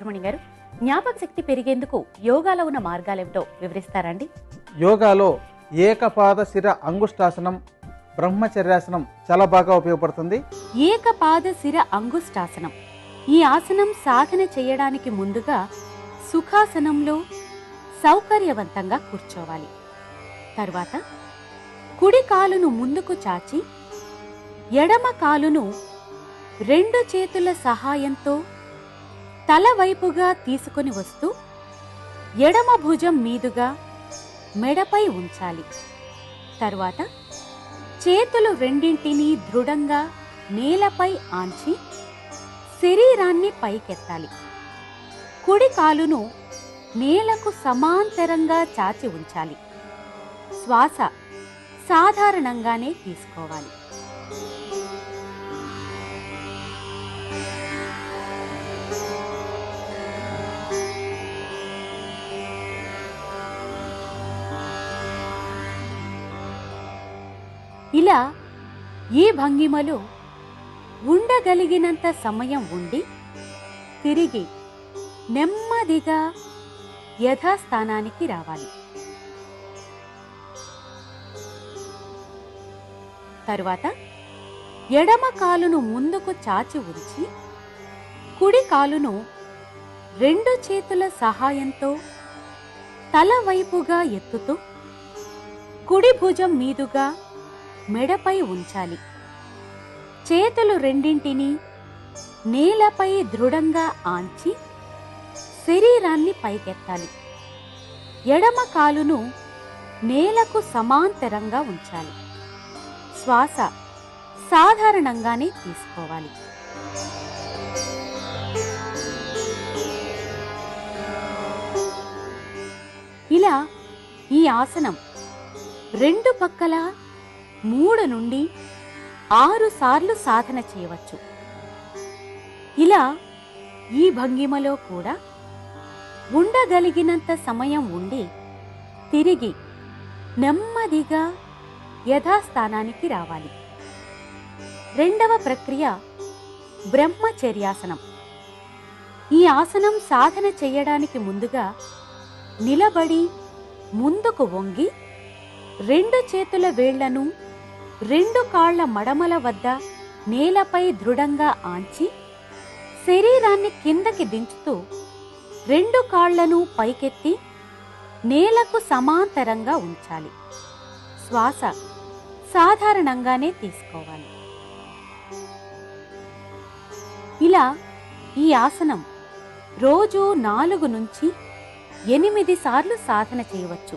స్వామి గారు జ్ఞాపక శక్తి పెరిగేందుకు యోగాలో ఉన్న మార్గాలేమిటో వివరిస్తారండి? యోగాలో ఏకపాద శిర అంగుష్టాసనం బ్రహ్మచర్యాసనం చాలా బాగా ఉపయోగపడుతుంది. ఏకపాద శిర అంగుష్టాసనం. ఈ ఆసనం సాధన చేయడానికి ముందుగా సుఖాసనంలో సౌకర్యవంతంగా కూర్చోవాలి. తరువాత కుడి కాలును ముందుకు చాచి ఎడమ కాలును రెండు చేతుల సహాయంతో తల వైపుగా తీసుకొని వస్తూ ఎడమ భుజం మీదుగా మెడపై ఉంచాలి. తర్వాత చేతులు రెండింటినీ దృఢంగా నేలపై ఆంచి శరీరాన్ని పైకెత్తాలి. కుడి కాలును నేలకు సమాంతరంగా చాచి ఉంచాలి. శ్వాస సాధారణంగానే తీసుకోవాలి. ఇలా ఈ భంగిమలో ఉండగలిగినంత సమయం ఉండి తిరిగి నెమ్మదిగా యథాస్థానానికి రావాలి. తరువాత ఎడమ కాలును ముందుకు చాచి ఉంచి కుడి కాలును రెండు చేతుల సహాయంతో తల వైపుగా ఎత్తుతూ కుడి భుజం మీదుగా మెడపై ఉంచాలి. చేతులు రెండింటినీ నేలపై దృఢంగా ఆంచి శరీరాన్ని పైకెత్తాలి. ఎడమ కాలును నేలకు సమాంతరంగా ఉంచాలి. శ్వాస సాధారణంగానే తీసుకోవాలి. ఇలా ఈ ఆసనం రెండు పక్కల మూడు నుండి ఆరు సార్లు సాధన చేయవచ్చు. ఇలా ఈ భంగిమలో కూడా ఉండగలిగినంత సమయం ఉండి తిరిగి నెమ్మదిగా యథాస్థానానికి రావాలి. రెండవ ప్రక్రియ బ్రహ్మచర్యాసనం. ఈ ఆసనం సాధన చేయడానికి ముందుగా నిలబడి ముందుకు వంగి రెండు చేతుల వేళ్ళను రెండు కాళ్ళ మడమల వద్ద నేలపై దృఢంగా ఆంచి శరీరాన్ని కిందకి దించుతూ రెండు కాళ్ళను పైకెత్తి నేలకు సమాంతరంగా ఉంచాలి. శ్వాస సాధారణంగానే తీసుకోవాలి. ఇలా ఈ ఆసనం రోజు నాలుగు నుంచి ఎనిమిది సార్లు సాధన చేయవచ్చు.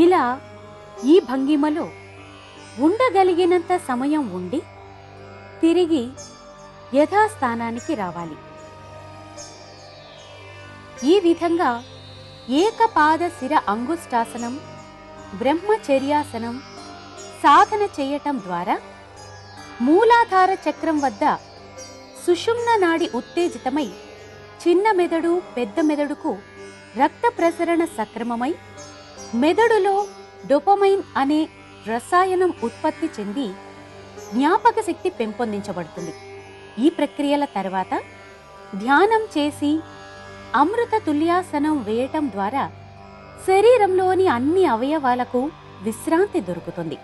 ఇలా ఈ భంగిమలో ఉండగలిగినంత సమయం ఉండి తిరిగి యథాస్థానానికి రావాలి. ఈ విధంగా ఏకపాద శిర అంగుష్టాసనం బ్రహ్మచర్యాసనం సాధన చేయటం ద్వారా మూలాధార చక్రం వద్ద సుషుమ్న నాడి ఉత్తేజితమై చిన్న మెదడు పెద్ద మెదడుకు రక్త ప్రసరణ సక్రమమై మెదడులో డొపమైన్ అనే రసాయనం ఉత్పత్తి చెంది జ్ఞాపక శక్తి పెంపొందించబడుతుంది. ఈ ప్రక్రియల తర్వాత ధ్యానం చేసి అమృత తుల్యాసనం వేయటం ద్వారా శరీరంలోని అన్ని అవయవాలకు విశ్రాంతి దొరుకుతుంది.